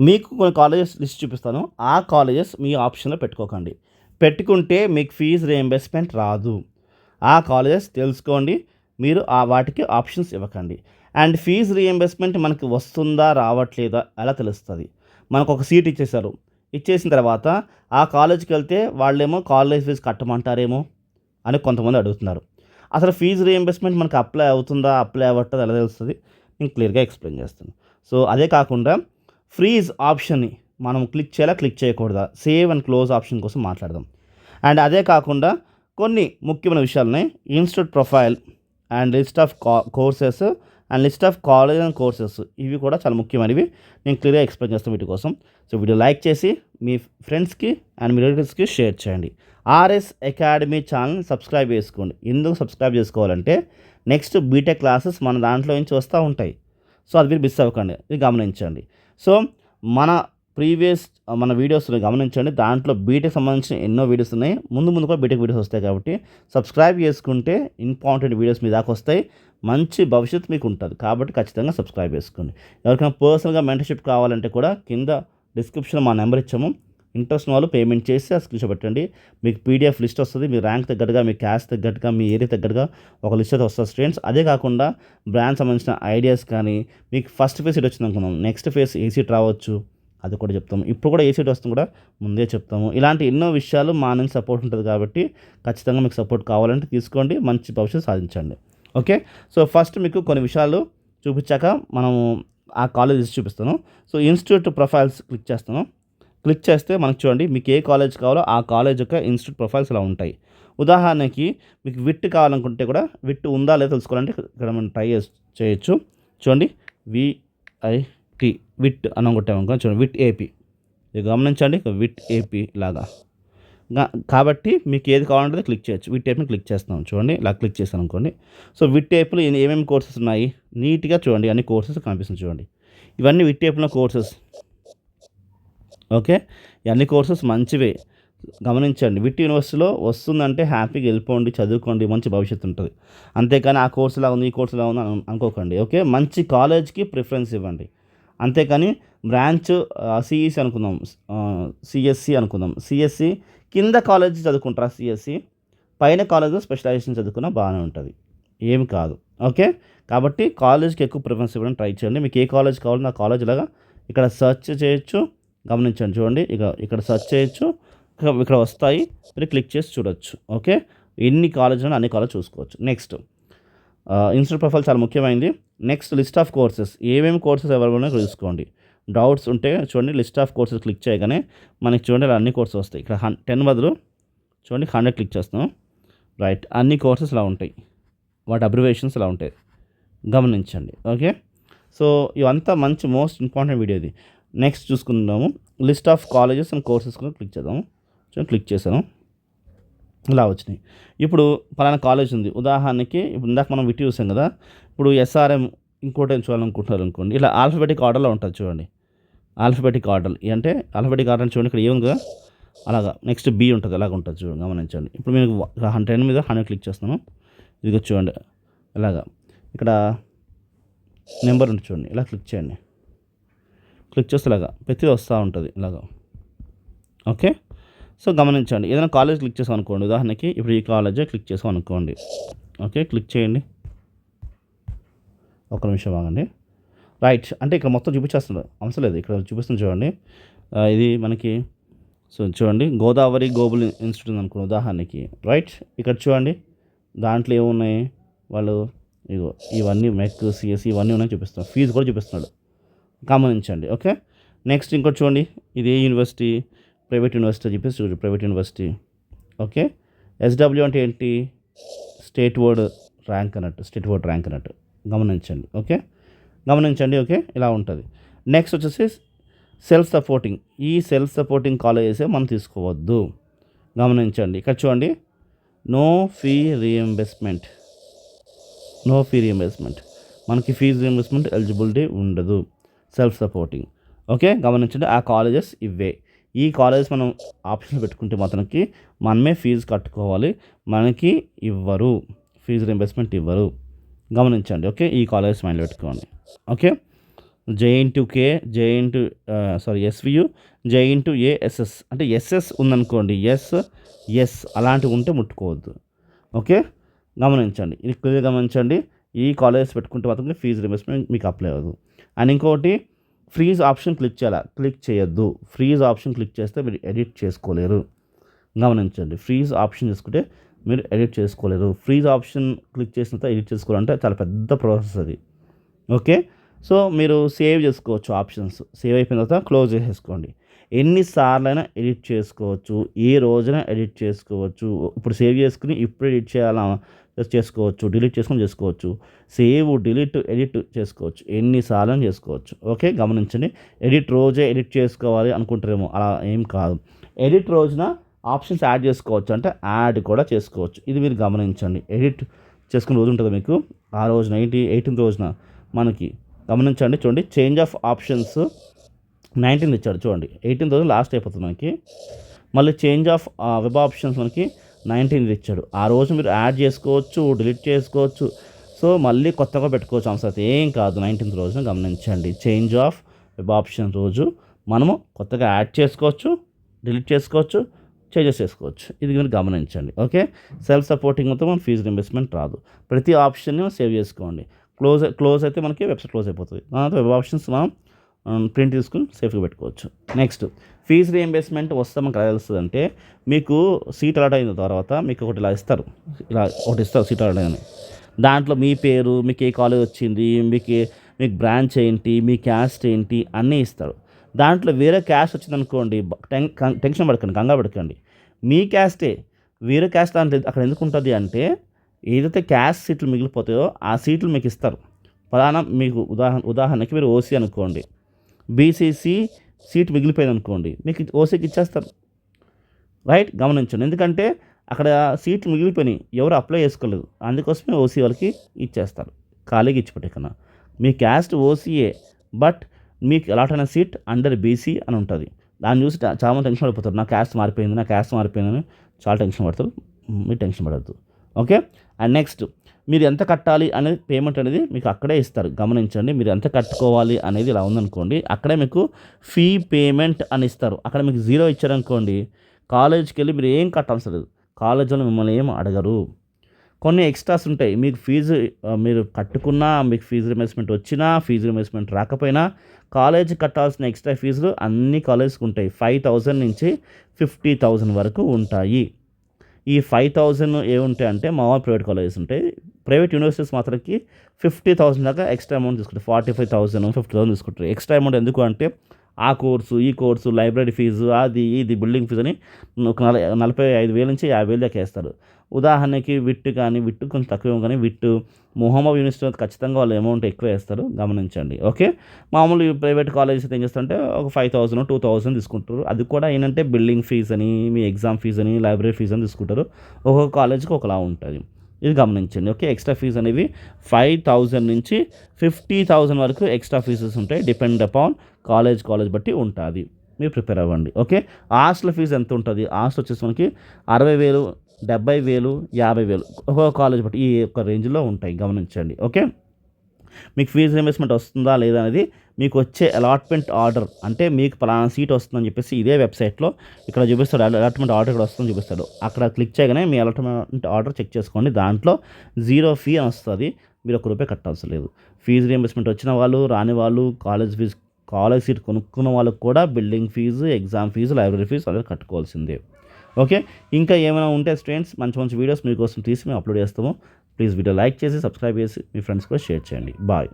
మీకు కొన్ని colleges list చూపిస్తాను. ఆ కాలేజెస్ మీ ఆప్షన్లో పెట్టుకోకండి. పెట్టుకుంటే మీకు ఫీజు రీఎంబర్స్మెంట్ రాదు. ఆ కాలేజెస్ తెలుసుకోండి. మీరు ఆ వాటికి ఆప్షన్స్ ఇవ్వకండి. అండ్ ఫీజు రీఎంబర్స్మెంట్ మనకి వస్తుందా రావట్లేదా ఎలా తెలుస్తుంది? మనకు ఒక సీట్ ఇచ్చేశారు. ఇచ్చేసిన తర్వాత ఆ కాలేజ్కి వెళ్తే వాళ్ళేమో కాలేజ్ ఫీజు కట్టమంటారేమో అని కొంతమంది అడుగుతున్నారు. అసలు ఫీజు రీఎంబర్స్మెంట్ మనకు అప్లై అవుతుందా అప్లై అవ్వట్లేదా ఎలా తెలుస్తుంది? నేను క్లియర్గా ఎక్స్ప్లెయిన్ చేస్తాను. సో అదే కాకుండా ఫ్రీజ్ ఆప్షన్ని మనం క్లిక్ చేయాలా క్లిక్ చేయకూడదా? సేవ్ అండ్ క్లోజ్ ఆప్షన్ కోసం మాట్లాడదాం. అండ్ అదే కాకుండా కొన్ని ముఖ్యమైన విషయాలని institute profile and list of courses and list of college and courses. ఇవి కూడా చాలా ముఖ్యమైనవి. నేను క్లియర్గా ఎక్స్ప్లెయిన్ చేస్తాను వీటి కోసం. సో వీడియో లైక్ చేసి మీ ఫ్రెండ్స్కి అండ్ మీ రిలేటివ్స్కి షేర్ చేయండి. ఆర్ఎస్ అకాడమీ ఛానల్ సబ్స్క్రైబ్ చేసుకోండి. ఎందుకు సబ్స్క్రైబ్ చేసుకోవాలంటే నెక్స్ట్ బీటెక్ క్లాసెస్ మన దాంట్లో నుంచి వస్తూ ఉంటాయి. సో అది మీరు మిస్ అవ్వకండి. ఇది గమనించండి. సో మన ప్రీవియస్ మన వీడియోస్ని గమనించండి. దాంట్లో బీటెక్ సంబంధించిన ఎన్నో వీడియోస్ ఉన్నాయి. ముందు ముందు కూడా బీటెక్ వీడియోస్ వస్తాయి కాబట్టి సబ్స్క్రైబ్ చేసుకుంటే ఇంపార్టెంట్ వీడియోస్ మీ దాకా వస్తాయి. మంచి భవిష్యత్తు మీకు ఉంటుంది. కాబట్టి ఖచ్చితంగా సబ్స్క్రైబ్ చేసుకోండి. ఎవరికైనా పర్సనల్గా మెంటర్షిప్ కావాలంటే కూడా కింద డిస్క్రిప్షన్లో మా నెంబర్ ఇచ్చాము. ఇంట్రెస్ట్ వాళ్ళు పేమెంట్ చేసి ఆ స్క్రీన్షాట్ పెట్టండి. మీకు పీడిఎఫ్ లిస్ట్ వస్తుంది మీ ర్యాంక్ తగ్గట్టుగా మీ క్యాష్ తగ్గట్టుగా మీ ఏరియా తగ్గట్టుగా ఒక లిస్ట్ అయితే వస్తుంది స్టూడెంట్స్ అదే కాకుండా బ్రాండ్ సంబంధించిన ఐడియాస్ కానీ మీకు ఫస్ట్ ఫేస్ సీట్ వచ్చింది అనుకున్నాం. నెక్స్ట్ ఫేస్ ఏ సీట్ రావచ్చు. అది కూడా చెప్తాము. ఇప్పుడు కూడా ఏ సీట్ వస్తుంది కూడా ముందే చెప్తాము. ఇలాంటి ఎన్నో విషయాలు మా నుంచి సపోర్ట్ ఉంటుంది కాబట్టి ఖచ్చితంగా మీకు సపోర్ట్ కావాలంటే తీసుకోండి మంచి భవిష్యత్తు సాధించండి. ఓకే సో ఫస్ట్ మీకు కొన్ని విషయాలు చూపించాక మనము ఆ కాలేజ్ చూపిస్తాను. సో ఇన్స్టిట్యూట్ ప్రొఫైల్స్ క్లిక్ చేస్తాను. క్లిక్ చేస్తే మనకు చూడండి మీకు ఏ కాలేజ్ కావాలో ఆ కాలేజ్ యొక్క ఇన్స్టిట్యూట్ ప్రొఫైల్స్ ఇలా ఉంటాయి. ఉదాహరణకి మీకు విట్ కావాలనుకుంటే కూడా విట్ ఉందా లేదా తెలుసుకోవాలంటే ఇక్కడ మనం ట్రై చేయొచ్చు. చూడండి విఐటి విట్ అని కొట్టామనుకో చూడండి విట్ ఏపీ ఇది గమనించండి విట్ ఏపీ లాగా. కాబట్టి మీకు ఏది కావాలంటే క్లిక్ చేయొచ్చు. విట్ ఏపీని క్లిక్ చేస్తాం చూడండి ఇలా క్లిక్ చేస్తాను అనుకోండి. సో విట్ ఏపీలో ఏమేమి కోర్సెస్ ఉన్నాయి? నీట్గా చూడండి అన్ని కోర్సెస్ కనిపిస్తుంది చూడండి. ఇవన్నీ విట్ ఏపీలో కోర్సెస్. ఓకే? ఇవన్నీ కోర్సెస్ మంచివే. గమనించండి. విట్ యూనివర్సిటీలో వస్తుందంటే హ్యాపీగా వెళ్ళిపోండి చదువుకోండి మంచి భవిష్యత్తు ఉంటుంది. అంతేకాని ఆ కోర్సులా ఉంది ఈ కోర్సులా ఉంది అని అనుకోకండి ఓకే? మంచి కాలేజ్కి ప్రిఫరెన్స్ ఇవ్వండి. అంతేకాని బ్రాంచ్ సిఈసి అనుకుందాం సిఎస్సి అనుకుందాం. సిఎస్సి కింద కాలేజ్ చదువుకుంటారా సిఎస్సి? పైన కాలేజ్లో స్పెషలైజేషన్ చదువుకున్నా బాగానే ఉంటుంది. ఏమి కాదు. ఓకే? కాబట్టి కాలేజ్కి ఎక్కువ ప్రిఫరెన్స్ ఇవ్వడం ట్రై చేయండి. మీకు ఏ కాలేజ్ కావాలో ఆ కాలేజ్ లాగా ఇక్కడ సెర్చ్ చేయొచ్చు. గమనించండి చూడండి. ఇక ఇక్కడ సెర్చ్ చేయొచ్చు. ఇక్కడ వస్తాయి. మీరు క్లిక్ చేసి చూడొచ్చు. ఓకే? ఎన్ని కాలేజీలను అన్ని కాలేజ్ చూసుకోవచ్చు. నెక్స్ట్ ఇన్స్టిట్యూట్ ప్రొఫైల్ చాలా ముఖ్యమైనది నెక్స్ట్ లిస్ట్ ఆఫ్ కోర్సెస్ ఏమేమి కోర్సెస్ అవైలబుల్ ఉన్నాయో చూసుకోండి. డౌట్స్ ఉంటే చూడండి లిస్ట్ ఆఫ్ కోర్సెస్ క్లిక్ చేయగానే మనకి చూడండి ఇలా అన్ని కోర్సెస్ వస్తాయి. ఇక్కడ హన్ టెన్ బదులు చూడండి హండ్రెడ్ క్లిక్ చేస్తాం రైట్ అన్ని కోర్సెస్ ఇలా ఉంటాయి. వాటి అబ్రివేషన్స్ ఇలా ఉంటాయి. గమనించండి. ఓకే? సో ఇవంతా మంచి మోస్ట్ ఇంపార్టెంట్ వీడియో ఇది. నెక్స్ట్ చూసుకుందాము. List of colleges and courses కూడా క్లిక్ చేద్దాము. చూడండి క్లిక్ చేశాను. ఇలా వచ్చినాయి. ఇప్పుడు పలానా కాలేజ్ ఉంది. ఉదాహరణకి ఇప్పుడు ఇందాక మనం విటి చూసాం కదా. ఇప్పుడు ఎస్ఆర్ఎం ఇంకోటి చూడాలనుకుంటున్నారు అనుకోండి ఇలా ఆల్ఫబెటిక్ ఆర్డర్లో ఉంటుంది చూడండి. ఆల్ఫబెటిక్ ఆర్డర్ అంటే ఆల్ఫబెటిక్ ఆర్డర్ చూడండి. ఇక్కడ ఏముంది కదా? అలాగా. నెక్స్ట్ బి ఉంటుంది. అలాగ ఉంటుంది చూడండి. గమనించండి. ఇప్పుడు నేను హండ్రెడ్ మీద హండ్రెడ్ క్లిక్ చేస్తాను ఇది చూడండి. ఇలాగా ఇక్కడ నెంబర్ ఉంటుంది చూడండి. ఇలా క్లిక్ చేయండి. క్లిక్ చేస్తే ఇలాగా ప్రతిదీ వస్తూ ఉంటుంది ఇలాగా. ఓకే? సో గమనించండి ఏదైనా కాలేజ్ క్లిక్ చేసాం అనుకోండి ఉదాహరణకి ఇప్పుడు ఈ కాలేజే క్లిక్ చేసాం అనుకోండి. ఓకే? క్లిక్ చేయండి. ఒక నిమిషం ఆగండి. రైట్ అంటే ఇక్కడ మొత్తం చూపించేస్తుంది అవసరం లేదు ఇక్కడ చూపిస్తుంది చూడండి. ఇది మనకి సో చూడండి గోదావరి గోబుల్ ఇన్స్టిట్యూట్ అనుకున్న ఉదాహరణకి. రైట్ ఇక్కడ చూడండి దాంట్లో ఏమున్నాయి? వాళ్ళు ఇగో ఇవన్నీ మెక్ సిఎస్ ఇవన్నీ ఉన్నాయి చూపిస్తున్నాడు ఫీజు కూడా చూపిస్తున్నాడు. గమనించండి ఓకే? నెక్స్ట్ ఇంకోటి చూడండి ఇది ఏ యూనివర్సిటీ? ప్రైవేట్ యూనివర్సిటీ అని చెప్పేసి చూడు ప్రైవేట్ యూనివర్సిటీ. ఓకే? ఎస్డబ్ల్యూ అంటే ఏంటి? స్టేట్ వర్డ్ ర్యాంక్ అన్నట్టు స్టేట్ వర్డ్ ర్యాంక్ అన్నట్టు. గమనించండి ఓకే? గమనించండి ఓకే? ఇలా ఉంటుంది. నెక్స్ట్ వచ్చేసి సెల్ఫ్ సపోర్టింగ్. ఈ సెల్ఫ్ సపోర్టింగ్ కాలేజెసే మనం తీసుకోవద్దు. గమనించండి ఇక్కడ చూడండి. No fee reimbursement. No fee reimbursement. మనకి ఫీజు రీఎంబర్స్మెంట్ ఎలిజిబిలిటీ ఉండదు. సెల్ఫ్ సపోర్టింగ్ ఓకే గమనించండి ఆ కాలేజెస్ ఇవే. ఈ కాలేజెస్ మనం ఆప్షన్ పెట్టుకుంటే మాత్రానికి మనమే ఫీజు కట్టుకోవాలి. మనకి ఇవ్వరు. ఫీజు రింబర్స్మెంట్ ఇవ్వరు. గమనించండి ఓకే ఈ కాలేజెస్ మైండ్లో పెట్టుకోండి. Okay JNTK JNT sorry SVU JNTU ASS అంటే ఎస్ఎస్ ఉందనుకోండి ఎస్ ఎస్ అలాంటివి ఉంటే ముట్టుకోవద్దు. ఓకే గమనించండి. ఇది క్లియర్ గమనించండి. ఈ కాలేజెస్ పెట్టుకుంటే మాత్రం ఫీజు రిమర్స్మెంట్ మీకు అప్లై అవ్వదు. అండ్ ఇంకోటి ఫ్రీజ్ ఆప్షన్ క్లిక్ చేయాలా? క్లిక్ చేయొద్దు. ఫ్రీజ్ ఆప్షన్ క్లిక్ చేస్తే మీరు ఎడిట్ చేసుకోలేరు. గమనించండి. ఫ్రీజ్ ఆప్షన్ చేసుకుంటే మీరు ఎడిట్ చేసుకోలేరు. ఫ్రీజ్ ఆప్షన్ క్లిక్ చేసిన తర్వాత ఎడిట్ చేసుకోవాలంటే చాలా పెద్ద ప్రాసెస్ అది. ఓకే సో మీరు సేవ్ చేసుకోవచ్చు ఆప్షన్స్ సేవ్ అయిపోయిన తర్వాత క్లోజ్ చేసేసుకోండి. ఎన్నిసార్లైనా ఎడిట్ చేసుకోవచ్చు. ఏ రోజున ఎడిట్ చేసుకోవచ్చు. ఇప్పుడు సేవ్ చేసుకుని ఇప్పుడు ఎడిట్ చేయాలా? చేసుకోవచ్చు డిలీట్ చేసుకొని చేసుకోవచ్చు సేవ్ డిలీట్ ఎడిట్ చేసుకోవచ్చు ఎన్నిసార్లు చేసుకోవచ్చు. ఓకే గమనించండి. ఎడిట్ రోజే ఎడిట్ చేసుకోవాలి అనుకుంటారేమో అలా ఏం కాదు. ఎడిట్ రోజున ఆప్షన్స్ యాడ్ చేసుకోవచ్చు అంటే యాడ్ కూడా చేసుకోవచ్చు. ఇది మీరు గమనించండి. ఎడిట్ చేసుకునే రోజు ఉంటుంది మీకు? ఆ రోజున ఎయిటీ ఎయిటీన్త్ రోజున మనకి గమనించండి. చూడండి చేంజ్ ఆఫ్ ఆప్షన్స్ నైన్టీన్త్ ఇచ్చాడు. చూడండి ఎయిటీన్త్ రోజు లాస్ట్ అయిపోతుంది మనకి. మళ్ళీ చేంజ్ ఆఫ్ వెబ్ ఆప్షన్స్ మనకి నైన్టీన్త్ ఇచ్చాడు ఆ రోజు మీరు యాడ్ చేసుకోవచ్చు డిలీట్ చేసుకోవచ్చు. సో మళ్ళీ కొత్తగా పెట్టుకోవచ్చు అవసరం ఏం కాదు. నైన్టీన్త్ రోజున గమనించండి. చేంజ్ ఆఫ్ వెబ్ ఆప్షన్ రోజు. మనము కొత్తగా యాడ్ చేసుకోవచ్చు డిలీట్ చేసుకోవచ్చు చేంజెస్ చేసుకోవచ్చు. ఇది మీరు గమనించండి. ఓకే? సెల్ఫ్ సపోర్టింగ్ మొత్తం మనం ఫీజు రింబర్స్మెంట్ రాదు. ప్రతి ఆప్షన్ని సేవ్ చేసుకోండి. క్లోజ్ క్లోజ్ అయితే మనకి వెబ్సైట్ క్లోజ్ అయిపోతుంది. తర్వాత వెబ్ ఆప్షన్స్ మనం ప్రింట్ తీసుకుని సేఫ్గా పెట్టుకోవచ్చు. నెక్స్ట్ ఫీజు రీఎంబర్స్మెంట్ వస్తే మనకు ఎలా తెలుస్తుంది అంటే మీకు సీట్ అలాట్ అయిన తర్వాత మీకు ఒకటి ఇలా ఇస్తారు. ఇలా ఒకటి ఇస్తారు సీట్ అలాట్ అని దాంట్లో మీ పేరు మీకు ఏ కాలేజ్ వచ్చింది మీకు మీకు బ్రాంచ్ ఏంటి మీ క్యాస్ట్ ఏంటి అన్నీ ఇస్తారు. దాంట్లో వేరే క్యాస్ట్ వచ్చిందనుకోండి టెన్షన్ పడకండి కంగా పడకండి. మీ క్యాస్టే వేరే క్యాస్ట్ దాంట్లో అక్కడ ఎందుకు ఉంటుంది అంటే ఏదైతే క్యాస్ట్ సీట్లు మిగిలిపోతాయో ఆ సీట్లు మీకు ఇస్తారు. ప్రధానం మీకు ఉదాహరణ ఉదాహరణకి మీరు ఓసీ అనుకోండి. బీసీసీ సీట్ మిగిలిపోయింది అనుకోండి మీకు ఓసీకి ఇచ్చేస్తారు. రైట్ గమనించండి. ఎందుకంటే అక్కడ సీట్లు మిగిలిపోయినాయి. ఎవరు అప్లై చేసుకోలేదు. అందుకోసమే ఓసీ వాళ్ళకి ఇచ్చేస్తారు. ఖాళీగా ఇచ్చిపెట్టే కన్నా మీ క్యాస్ట్ ఓసీఏ బట్ మీకు అలాట్ అయిన సీట్ అండర్ బీసీ అని ఉంటుంది. దాన్ని చూసి చాలా టెన్షన్ పడిపోతారు. నా క్యాస్ట్ మారిపోయింది నా క్యాస్ట్ మారిపోయిందని చాలా టెన్షన్ పడతారు. మీరు టెన్షన్ పడద్దు. ఓకే? అండ్ నెక్స్ట్ మీరు ఎంత కట్టాలి అనేది పేమెంట్ అనేది మీకు అక్కడే ఇస్తారు. గమనించండి మీరు ఎంత కట్టుకోవాలి అనేది ఇలా ఉందనుకోండి అక్కడే మీకు ఫీ పేమెంట్ అని ఇస్తారు. అక్కడ మీకు జీరో ఇచ్చారనుకోండి కాలేజ్కి వెళ్ళి మీరు ఏం కట్టాల్సి లేదు. కాలేజీలో మిమ్మల్ని ఏం అడగరు. కొన్ని ఎక్స్ట్రాస్ ఉంటాయి. మీకు ఫీజు మీరు కట్టుకున్నా మీకు ఫీజు రిమర్స్మెంట్ వచ్చినా ఫీజు రిమర్స్మెంట్ రాకపోయినా కాలేజ్ కట్టాల్సిన ఎక్స్ట్రా ఫీజులు అన్ని కాలేజ్కి ఉంటాయి. ఫైవ్ థౌజండ్ నుంచి ఫిఫ్టీ థౌజండ్ వరకు ఉంటాయి. ఈ ఫైవ్ థౌజండ్ ఏముంటాయి అంటే మామూలు ప్రైవేట్ కాలేజెస్ ఉంటాయి ప్రైవేట్ యూనివర్సిటీస్ మాత్రకి ఫిఫ్టీ థౌసండ్ దాకా ఎక్స్ట్రా అమౌంట్ తీసుకుంటారు. Forty five thousand fifty thousand తీసుకుంటారు. ఎక్స్ట్రా అమౌంట్ ఎందుకు అంటే ఆ కోర్సు ఈ కోర్సు లైబ్రరీ ఫీజు అది ఇది బిల్డింగ్ ఫీజు అని ఒక నలభై ఐదు వేల నుంచి యాభై వేలు దాకా వేస్తారు. ఉదాహరణకి విట్టు కానీ విట్టు కొంచెం తక్కువ కానీ విట్టు మొహమ్మద్ యూనివర్సిటీ ఖచ్చితంగా వాళ్ళు అమౌంట్ ఎక్కువ వేస్తారు గమనించండి ఓకే? మామూలు ప్రైవేట్ కాలేజెస్ అయితే ఏం చేస్తారంటే ఒక ఫైవ్ థౌసండ్ టూ థౌసండ్ తీసుకుంటారు. అది కూడా ఏంటంటే బిల్డింగ్ ఫీజు అని మీ ఎగ్జామ్ ఫీజు అని లైబ్రరీ ఫీజు అని తీసుకుంటారు. ఒక్కొక్క కాలేజ్కి ఒకలా ఉంటుంది. ఇది గమనించండి. ఓకే ఎక్స్ట్రా ఫీజు అనేవి ఫైవ్ థౌజండ్ నుంచి ఫిఫ్టీ థౌజండ్ వరకు ఎక్స్ట్రా ఫీజెస్ ఉంటాయి. డిపెండ్ అపాన్ కాలేజ్ కాలేజ్ బట్టి ఉంటుంది. మీరు ప్రిపేర్ అవ్వండి. ఓకే హాస్టల్ ఫీజు ఎంత ఉంటుంది? హాస్టల్ వచ్చేసి మనకి అరవై వేలు డెబ్బై వేలు యాభై వేలు ఒక్కొక్క కాలేజ్ బట్టి ఈ యొక్క రేంజ్లో ఉంటాయి. గమనించండి. ఓకే మీకు ఫీజు రియంబర్స్మెంట్ వస్తుందా లేదా అనేది మీకు వచ్చే అలాట్మెంట్ ఆర్డర్ అంటే మీకు పలానా సీట్ వస్తుందని చెప్పేసి ఇదే వెబ్సైట్లో ఇక్కడ చూపిస్తాడు. అలాట్మెంట్ ఆర్డర్ ఇక్కడ వస్తుందని చూపిస్తాడు. అక్కడ క్లిక్ చేయగానే మీ అలాట్మెంట్ ఆర్డర్ చెక్ చేసుకోండి. దాంట్లో జీరో ఫీ అని వస్తుంది. మీరు ఒక రూపాయి కట్టాల్సి లేదు. ఫీజు రియంబర్స్మెంట్ వచ్చిన వాళ్ళు రాని వాళ్ళు కాలేజ్ ఫీజు కాలేజ్ సీట్ కొనుక్కున్న వాళ్ళకి కూడా building fee exam fee library fee అనేది కట్టుకోవాల్సిందే. ఓకే ఇంకా ఏమైనా ఉంటే స్టూడెంట్స్ మంచి మంచి వీడియోస్ మీకోసం తీసి మేము అప్లోడ్ చేస్తాము. ప్లీజ్ వీడియో లైక్ చేసి సబ్స్క్రైబ్ చేసి మీ ఫ్రెండ్స్ కూడా షేర్ చేయండి. బాయ్.